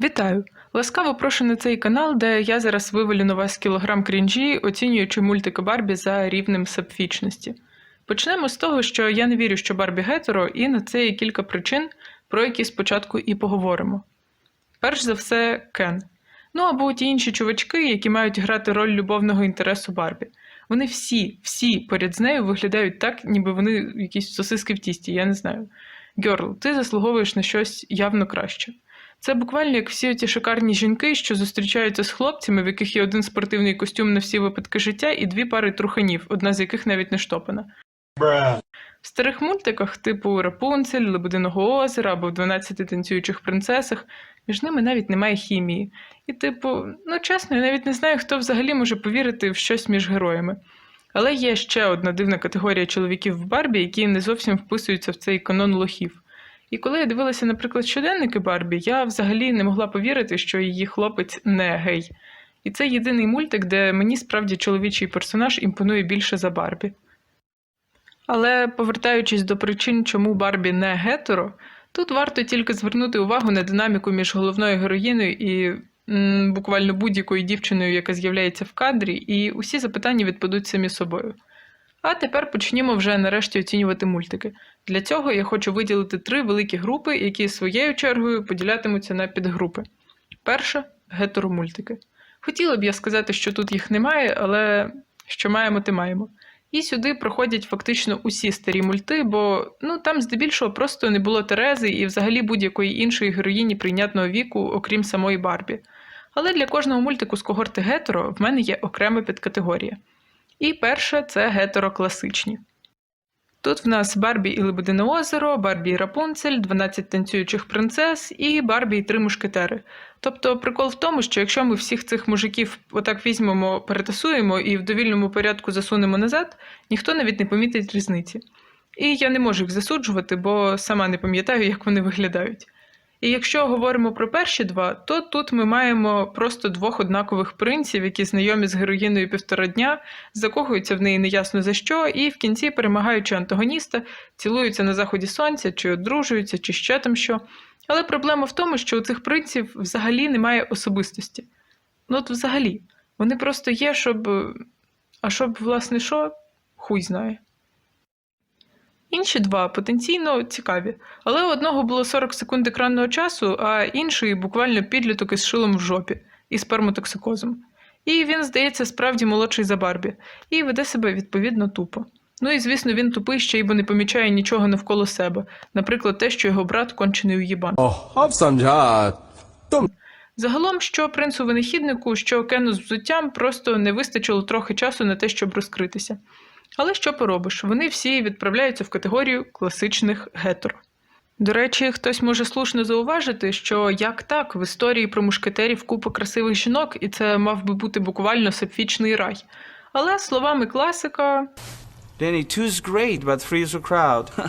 Вітаю! Ласкаво прошу на цей канал, де я зараз вивалю на вас кілограм крінжі, оцінюючи мультики Барбі за рівнем сабфічності. Почнемо з того, що я не вірю, що Барбі гетеро, і на це є кілька причин, про які спочатку і поговоримо. Перш за все, Кен. Ну або ті інші чувачки, які мають грати роль любовного інтересу Барбі. Вони всі, всі поряд з нею виглядають так, ніби вони якісь сосиски в тісті, я не знаю. Герл, ти заслуговуєш на щось явно краще. Це буквально як всі ті шикарні жінки, що зустрічаються з хлопцями, в яких є один спортивний костюм на всі випадки життя, і дві пари труханів, одна з яких навіть не штопана. В старих мультиках, типу Рапунцель, Лебединого озера або в 12 танцюючих принцесах, між ними навіть немає хімії. І, типу, ну чесно, я навіть не знаю, хто взагалі може повірити в щось між героями. Але є ще одна дивна категорія чоловіків в Барбі, які не зовсім вписуються в цей канон лохів. І коли я дивилася, наприклад, щоденники Барбі, я взагалі не могла повірити, що її хлопець не гей. І це єдиний мультик, де мені справді чоловічий персонаж імпонує більше за Барбі. Але повертаючись до причин, чому Барбі не гетеро, тут варто тільки звернути увагу на динаміку між головною героїною і м, буквально будь-якою дівчиною, яка з'являється в кадрі, і усі запитання відпадуть самі собою. А тепер почнімо вже нарешті оцінювати мультики. Для цього я хочу виділити три великі групи, які своєю чергою поділятимуться на підгрупи. Перша гетеромультики. Хотіла б я сказати, що тут їх немає, але що маємо, те маємо. І сюди проходять фактично усі старі мульти, бо ну там здебільшого просто не було Терези і взагалі будь-якої іншої героїні прийнятного віку, окрім самої Барбі. Але для кожного мультику з когорти гетеро в мене є окрема підкатегорія. І перша це гетерокласичні. Тут в нас Барбі і Лебедине озеро, Барбі і Рапунцель, 12 танцюючих принцес і Барбі і три мушкетери. Тобто прикол в тому, що якщо ми всіх цих мужиків отак візьмемо, перетасуємо і в довільному порядку засунемо назад, ніхто навіть не помітить різниці. І я не можу їх засуджувати, бо сама не пам'ятаю, як вони виглядають. І якщо говоримо про перші два, то тут ми маємо просто двох однакових принців, які знайомі з героїною півтора дня, закохуються в неї неясно за що, і в кінці, перемагаючи антагоніста, цілуються на заході сонця, чи одружуються, чи ще там що. Але проблема в тому, що у цих принців взагалі немає особистості. Ну от взагалі, вони просто є, щоб. А щоб, власне, що, хуй знає. Інші два потенційно цікаві. Але у одного було 40 секунд екранного часу, а інший буквально підліток із шилом в жопі і спермотоксикозом. І він, здається, справді молодший за Барбі, і веде себе відповідно тупо. Ну і звісно, він тупий ще й бо не помічає нічого навколо себе, наприклад, те, що його брат кончений у уїбан. Загалом, що принцу винахіднику, що кену з взуттям, просто не вистачило трохи часу на те, щоб розкритися. Але що поробиш? Вони всі відправляються в категорію класичних гетеро. До речі, хтось може слушно зауважити, що як так в історії про мушкетерів купа красивих жінок, і це мав би бути буквально сапфічний рай. Але словами класика, Danny, two's great, but three's a crowd.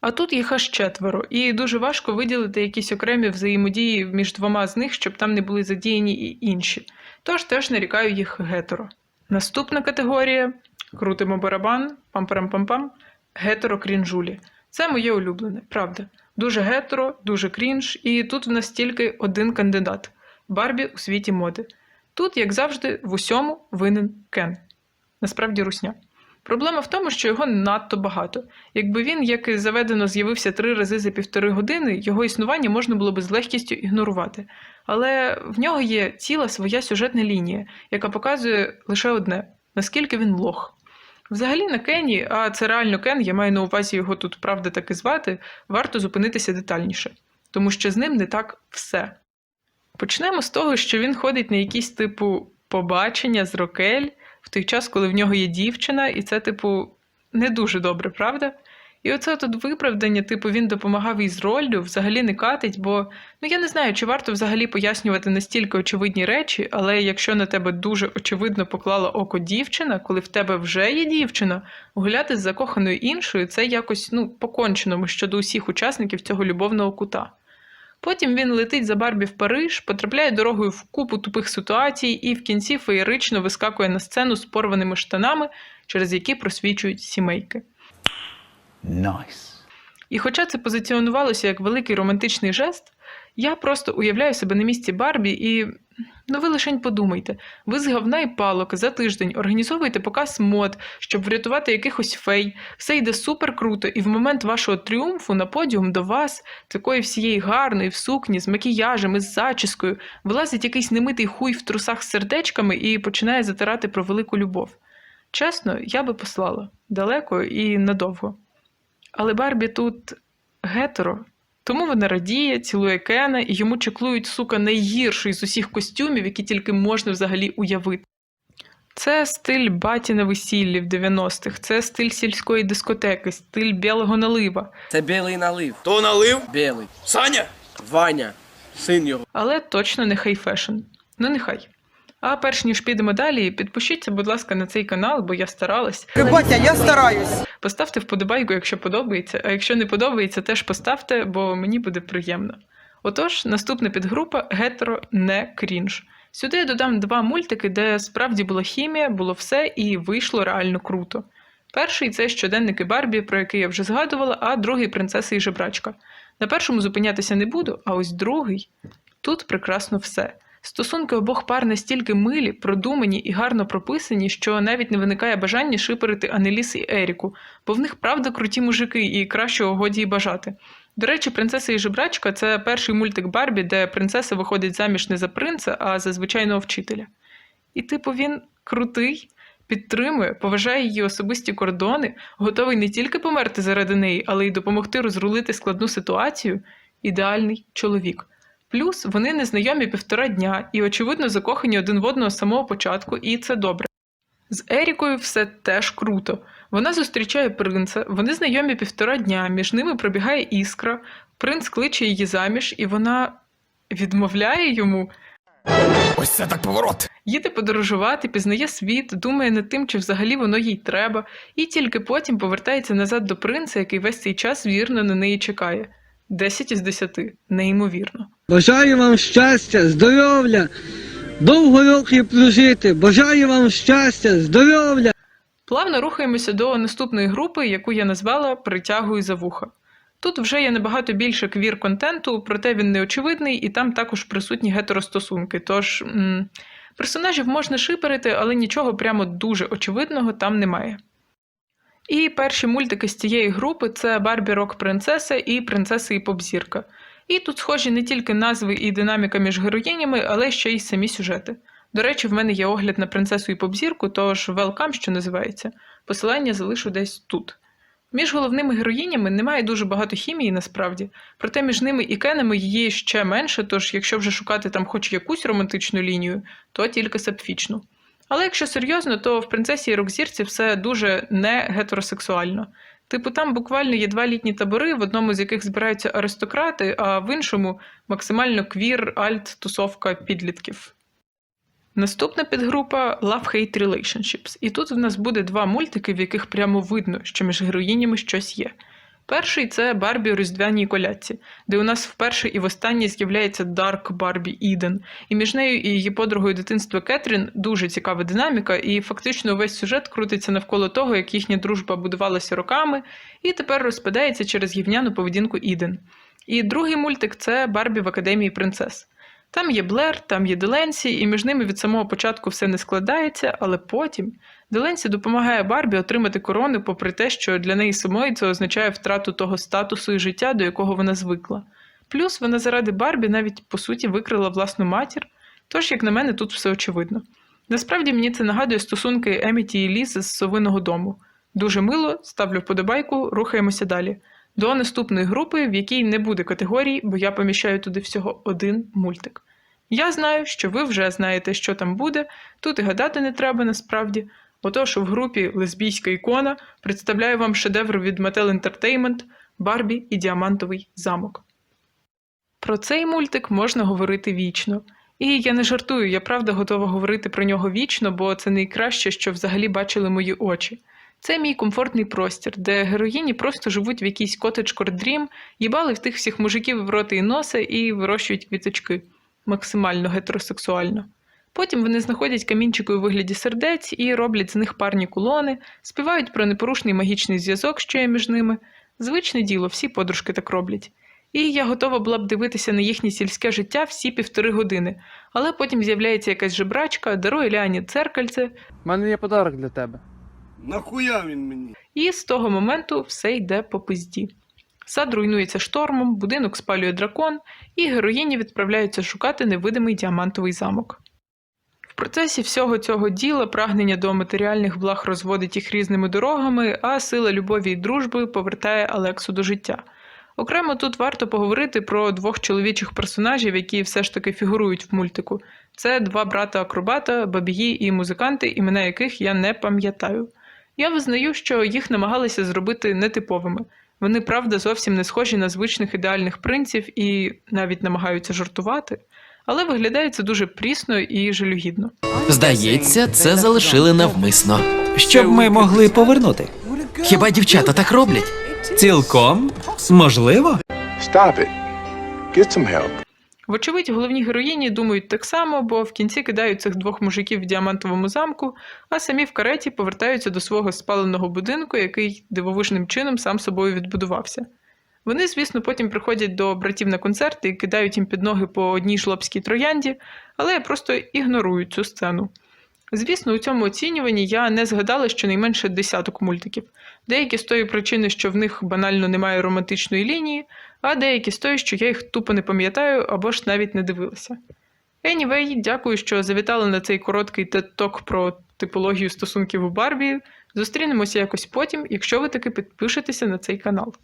а тут їх аж четверо, і дуже важко виділити якісь окремі взаємодії між двома з них, щоб там не були задіяні і інші. Тож теж нарікаю їх гетеро. Наступна категорія крутимо барабан, пам-парам-пам-пам, гетеро-крінжулі. Це моє улюблене, правда. Дуже гетеро, дуже крінж, і тут в нас тільки один кандидат Барбі у світі моди. Тут, як завжди, в усьому винен Кен. Насправді русня. Проблема в тому, що його надто багато. Якби він, як і заведено, з'явився три рази за півтори години, його існування можна було би з легкістю ігнорувати. Але в нього є ціла своя сюжетна лінія, яка показує лише одне: наскільки він лох. Взагалі на Кені, а це реально Кен, я маю на увазі його тут правда так і звати, варто зупинитися детальніше, тому що з ним не так все. Почнемо з того, що він ходить на якісь типу побачення з Рокель в той час, коли в нього є дівчина, і це, типу, не дуже добре, правда? І оце тут виправдання, типу, він допомагав їй з роллю, взагалі не катить, бо ну я не знаю, чи варто взагалі пояснювати настільки очевидні речі, але якщо на тебе дуже очевидно поклала око дівчина, коли в тебе вже є дівчина, гуляти з закоханою іншою це якось ну поконченому щодо усіх учасників цього любовного кута. Потім він летить за Барбі в Париж, потрапляє дорогою в купу тупих ситуацій і в кінці феєрично вискакує на сцену з порваними штанами, через які просвічують сімейки. Nice. І хоча це позиціонувалося як великий романтичний жест, Я просто уявляю себе на місці Барбі і. Ну, ви лишень подумайте, ви з говна і палок за тиждень організовуєте показ мод, щоб врятувати якихось фей. Все йде супер круто, і в момент вашого тріумфу на подіум до вас, такої всієї гарної, в сукні, з макіяжем, із зачіскою, вилазить якийсь немитий хуй в трусах з сердечками і починає затирати про велику любов. Чесно, я би послала далеко і надовго. Але Барбі тут гетеро, тому вона радіє, цілує Кена і йому чеклують, сука, найгірший з усіх костюмів, які тільки можна взагалі уявити. Це стиль баті на весіллі в 90-х, це стиль сільської дискотеки, стиль білого налива. Це білий налив. То налив? Білий. Саня? Ваня. Син його. Але точно не хай фешн. Ну нехай. А перш ніж підемо далі, підпишіться, будь ласка, на цей канал, бо я старалась. Батя, я стараюсь. Поставте вподобайку, якщо подобається, а якщо не подобається, теж поставте, бо мені буде приємно. Отож, наступна підгрупа гетеро не крінж. Сюди я додам два мультики, де справді була хімія, було все і вийшло реально круто. Перший це щоденники Барбі, про який я вже згадувала, а другий принцеса і жебрачка. На першому зупинятися не буду, а ось другий тут прекрасно все. Стосунки обох пар настільки милі, продумані і гарно прописані, що навіть не виникає бажання шиперити Анеліс і Еріку, бо в них правда круті мужики і кращого годі й бажати. До речі, принцеса і жебрачка це перший мультик Барбі, де принцеса виходить заміж не за принца, а за звичайного вчителя. І, типу, він крутий, підтримує, поважає її особисті кордони, готовий не тільки померти заради неї, але й допомогти розрулити складну ситуацію. Ідеальний чоловік. Плюс вони незнайомі півтора дня і, очевидно, закохані один в одного з самого початку, і це добре. З Ерікою все теж круто. Вона зустрічає принца, вони знайомі півтора дня, між ними пробігає іскра, принц кличе її заміж, і вона відмовляє йому. Ось це так поворот. Їде подорожувати, пізнає світ, думає над тим, чи взагалі воно їй треба, і тільки потім повертається назад до принца, який весь цей час вірно на неї чекає. 10 із 10. Неймовірно. Бажаю вам щастя, здоров'я, довго років прожити. Бажаю вам щастя, здоров'я. Плавно рухаємося до наступної групи, яку я назвала Притягую за вуха. Тут вже є набагато більше квір-контенту, проте він неочевидний, і там також присутні гетеростосунки. Тож м- персонажів можна шиперити, але нічого прямо дуже очевидного там немає. І перші мультики з цієї групи це Барбі Рок Принцеса і Принцеса і Попзірка. І тут схожі не тільки назви і динаміка між героїнями, але ще й самі сюжети. До речі, в мене є огляд на принцесу і попзірку, тож велкам, що називається. Посилання залишу десь тут. Між головними героїнями немає дуже багато хімії насправді, проте між ними і Кенами її ще менше, тож якщо вже шукати там хоч якусь романтичну лінію, то тільки сапфічну. Але якщо серйозно, то в принцесі і рокзірці все дуже не гетеросексуально. Типу, там буквально є два літні табори, в одному з яких збираються аристократи, а в іншому максимально квір, альт, тусовка підлітків. Наступна підгрупа Love-Hate Relationships. І тут в нас буде два мультики, в яких прямо видно, що між героїнями щось є. Перший це Барбі у різдвяній колядці, де у нас вперше і востаннє з'являється Дарк Барбі Іден, і між нею і її подругою дитинства Кетрін дуже цікава динаміка, і фактично увесь сюжет крутиться навколо того, як їхня дружба будувалася роками, і тепер розпадається через гівняну поведінку Іден. І другий мультик це Барбі в Академії принцес. Там є Блер, там є Деленсі, і між ними від самого початку все не складається, але потім Деленсі допомагає Барбі отримати корону, попри те, що для неї самої це означає втрату того статусу і життя, до якого вона звикла. Плюс вона заради Барбі навіть по суті викрила власну матір, тож, як на мене, тут все очевидно. Насправді мені це нагадує стосунки Еміті і Ліз з совиного дому. Дуже мило, ставлю вподобайку, рухаємося далі. До наступної групи, в якій не буде категорій, бо я поміщаю туди всього один мультик. Я знаю, що ви вже знаєте, що там буде, тут і гадати не треба насправді. Отож, в групі Лесбійська ікона представляю вам шедевр від Mattel Entertainment Барбі і Діамантовий замок. Про цей мультик можна говорити вічно. І я не жартую, я правда готова говорити про нього вічно, бо це найкраще, що взагалі бачили мої очі. Це мій комфортний простір, де героїні просто живуть в якійсь котедж дрім, їбали в тих всіх мужиків в роти і носа і вирощують квіточки максимально гетеросексуально. Потім вони знаходять камінчики у вигляді сердець і роблять з них парні кулони, співають про непорушний магічний зв'язок, що є між ними. Звичне діло, всі подружки так роблять. І я готова була б дивитися на їхнє сільське життя всі півтори години, але потім з'являється якась жебрачка, дарує Ліані церкальце, У мене є подарок для тебе. Нахуя він мені? і з того моменту все йде по пизді. Сад руйнується штормом, будинок спалює дракон, і героїні відправляються шукати невидимий діамантовий замок. В процесі всього цього діла прагнення до матеріальних благ розводить їх різними дорогами, а сила любові і дружби повертає Алексу до життя. Окремо тут варто поговорити про двох чоловічих персонажів, які все ж таки фігурують в мультику. Це два брата-акробата, бабії і музиканти, імена яких я не пам'ятаю. Я визнаю, що їх намагалися зробити нетиповими. Вони, правда, зовсім не схожі на звичних ідеальних принців і навіть намагаються жартувати, але виглядає це дуже прісно і жалюгідно. Здається, це залишили навмисно. Щоб ми могли повернути. Хіба дівчата так роблять? Цілком можливо. Stop it. Get some help. Вочевидь, головні героїні думають так само, бо в кінці кидають цих двох мужиків в діамантовому замку, а самі в кареті повертаються до свого спаленого будинку, який дивовижним чином сам собою відбудувався. Вони, звісно, потім приходять до братів на концерти і кидають їм під ноги по одній жлобській троянді, але просто ігнорую цю сцену. Звісно, у цьому оцінюванні я не згадала щонайменше десяток мультиків. Деякі з тої причини, що в них банально немає романтичної лінії, а деякі з тої, що я їх тупо не пам'ятаю або ж навіть не дивилася. Anyway, дякую, що завітали на цей короткий тет-ток про типологію стосунків у Барбі. Зустрінемося якось потім, якщо ви таки підпишетеся на цей канал.